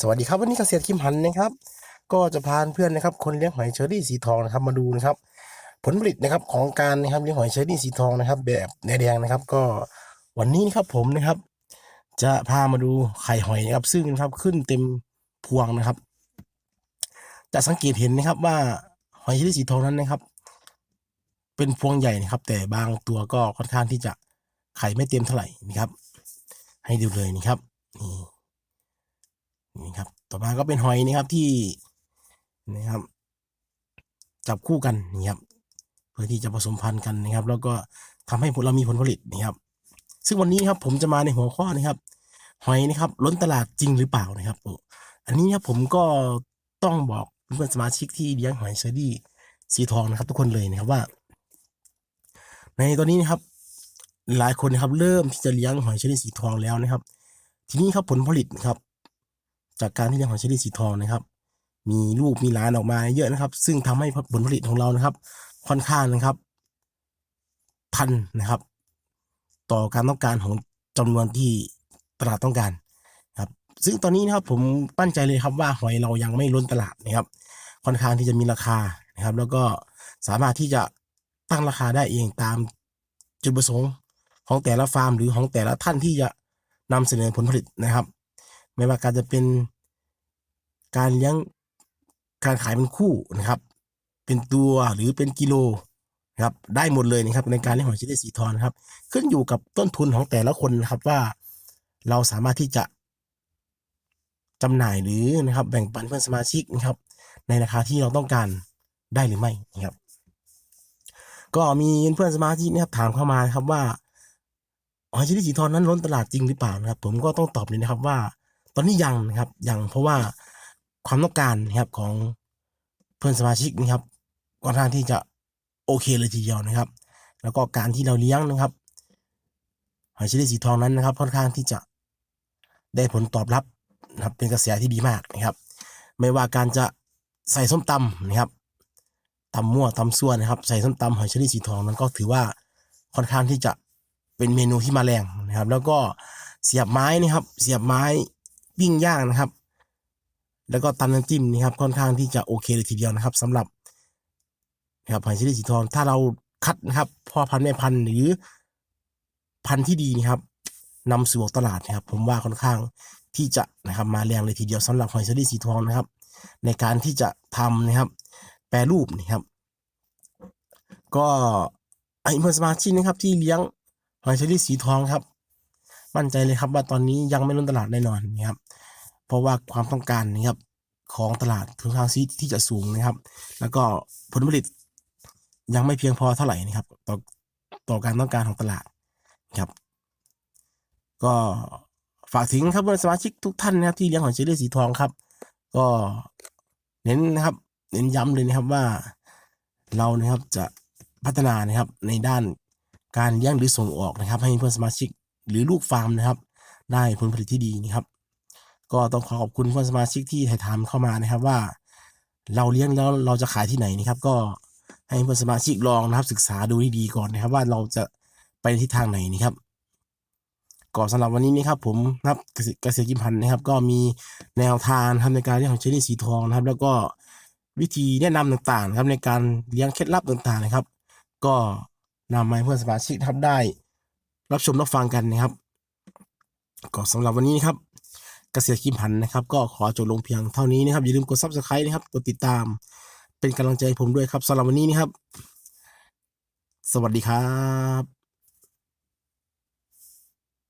สวัสดีครับวันนี้เกษตรคิมหันนะครับ ก็จะพาเพื่อนนะครับ คนเลี้ยงหอยเชอรี่สีทองนะครับมาดูนะครับ ผลผลิตนะครับของการนะครับเลี้ยงหอยเชอรี่สีทองนะครับ แบบแดงนะครับ ก็วันนี้นะครับผมนะครับ จะพามาดูไข่หอยนะครับ ซึ่งนะครับขึ้นเต็มพวงนะครับ จะสังเกตเห็นนะครับว่าหอยเชอรี่สีทองนั้นนะครับ เป็นพวงใหญ่นะครับ แต่บางตัวก็ค่อนข้างที่จะไข่ไม่เต็มเท่าไหร่นะครับ ให้ดูเลยนะครับนี่ นี่ครับ ต่อมาก็เป็นหอยนะครับที่นะครับ จับคู่กันนี่ครับเพื่อที่จะผสมพันธุ์กันนะครับ แล้วก็ทำให้เรามีผลผลิตนะครับ ซึ่งวันนี้ครับผมจะมาในหัวข้อนะครับ หอยนะครับ ล้นตลาดจริงหรือเปล่านะครับอันนี้ครับผมก็ต้องบอกเพื่อนสมาชิกที่เลี้ยงหอยเชอรี่สีทองนะครับ ทุกคนเลยนะครับว่า ในตอนนี้นะครับ หลายคนนะครับ เริ่มที่จะเลี้ยงหอยเชอรี่สีทองแล้วนะครับ ทีนี้ครับผลผลิตครับ จากการที่เลี้ยงหอยเชอรี่สีทองนะครับ มีลูกมีหลานออกมาเยอะนะครับ ซึ่งทำให้ผลผลิตของเรานะครับ ค่อนข้างนะครับทันนะครับ ต่อการต้องการของจำนวนที่ตลาดต้องการครับ ซึ่งตอนนี้นะครับผมปั้นใจเลยครับว่าหอยเรายังไม่ล้นตลาดนะครับ ค่อนข้างที่จะมีราคานะครับ แล้วก็สามารถที่จะตั้งราคาได้เองตามจุดประสงค์ของแต่ละฟาร์มหรือของแต่ละท่านที่จะนำเสนอผลผลิตนะครับ ไม่ว่าการจะเป็น การเลี้ยงการขายเป็นคู่นะครับ เป็นตัวหรือเป็นกิโลนะครับได้หมดเลยนะครับในการเลี้ยงหอยเชอรี่สีทองนครับ ขึ้นอยู่กับต้นทุนของแต่ละคนนะครับว่าเราสามารถที่จะจำหน่ายหรือนะครับ แบ่งปันเพื่อนสมาชิกนะครับ ในราคาที่เราต้องการได้หรือไม่นะครับ ก็มีเพื่อนสมาชิกนะครับถามเข้ามานะครับว่าหอยเชอรี่สีทองนั้นล้นตลาดจริงหรือเปล่านะครับ ผมก็ต้องตอบเลยนะครับว่า ตอนนี้ยังนะครับยังเพราะว่า ความต้องการนะครับของเพื่อนสมาชิกนะครับค่อนข้างที่จะโอเคเลยทีเดียวนะครับ แล้วก็การที่เราเลี้ยงนะครับหอยเชอรี่สีทองนั้นนะครับ ค่อนข้างที่จะได้ผลตอบรับนะครับเป็นกระแสที่ดีมากนะครับ ไม่ว่าการจะใส่ส้มตำนะครับตำมั่วตำส่วนนะครับ ใส่ส้มตำหอยเชอรี่สีทองนั้นก็ถือว่าค่อนข้างที่จะเป็นเมนูที่มาแรงนะครับ แล้วก็เสียบไม้นะครับ เสียบไม้ปิ้งย่างนะครับ แล้วก็ตำน้ำจิ้มนี่ครับค่อนข้างที่จะโอเคเลยทีเดียวนะครับสำหรับนะครับหอยเชอรี่สีทองถ้าเราคัดนะครับพ่อพันธุ์แม่พันธุ์หรือพันธุ์ที่ดีนะครับนำสู่ตลาดนะครับ ผมว่าค่อนข้างที่จะนะครับมาแรงเลยทีเดียวสำหรับหอยเชอรี่สีทองนะครับ ในการที่จะทำนะครับ แปรรูปนะครับ ก็ไอ้เพื่อนสมาชิกนะครับ ที่เลี้ยงหอยเชอรี่สีทองครับ มั่นใจเลยครับว่าตอนนี้ยังไม่ล้นตลาดแน่นอนนะครับ เพราะว่าความต้องการนะครับของตลาดค่อนข้างที่จะสูงนะครับ แล้วก็ผลผลิตยังไม่เพียงพอเท่าไหร่นะครับ ต่อต่อการต้องการของตลาดครับ ก็ฝากถึงครับเพื่อนสมาชิกทุกท่านนะครับที่เลี้ยงหอยเชอรี่สีทองครับ ก็เน้นนะครับ เน้นย้ำเลยนะครับว่าเรานะครับจะพัฒนานะครับในด้านการเลี้ยงหรือส่งออกนะครับ ให้เพื่อนสมาชิกหรือลูกฟาร์มนะครับ ได้ผลผลิตที่ดีนะครับ ก็ต้องขอขอบคุณเพื่อนสมาชิกที่ถ่ายถามเข้ามานะครับว่า เราเลี้ยงแล้วเราจะขายที่ไหนนะครับ ก็ให้เพื่อนสมาชิกลองนะครับศึกษาดูให้ดีก่อนนะครับ ว่าเราจะไปทิศทางไหนนะครับก่อนสำหรับวันนี้นะครับผมนะครับเกษตรกิมพันธ์นะครับ ก็มีแนวทางทำในการเลี้ยงของเชอรี่สีทองนะครับ แล้วก็วิธีแนะนำต่างๆนะครับในการเลี้ยงเคล็ดลับต่างๆนะครับ ก็นำมาให้เพื่อนสมาชิกทำได้ รับชมรับฟังกันนะครับก็สำหรับวันนี้นะครับ เกษตรคิมพันธ์นะครับก็ขอจบลงเพียงเท่านี้นะครับอย่าลืมกด subscribe นะครับกดติดตาม เป็นกำลังใจให้ผมด้วยครับสำหรับวันนี้นะครับ สวัสดีครับ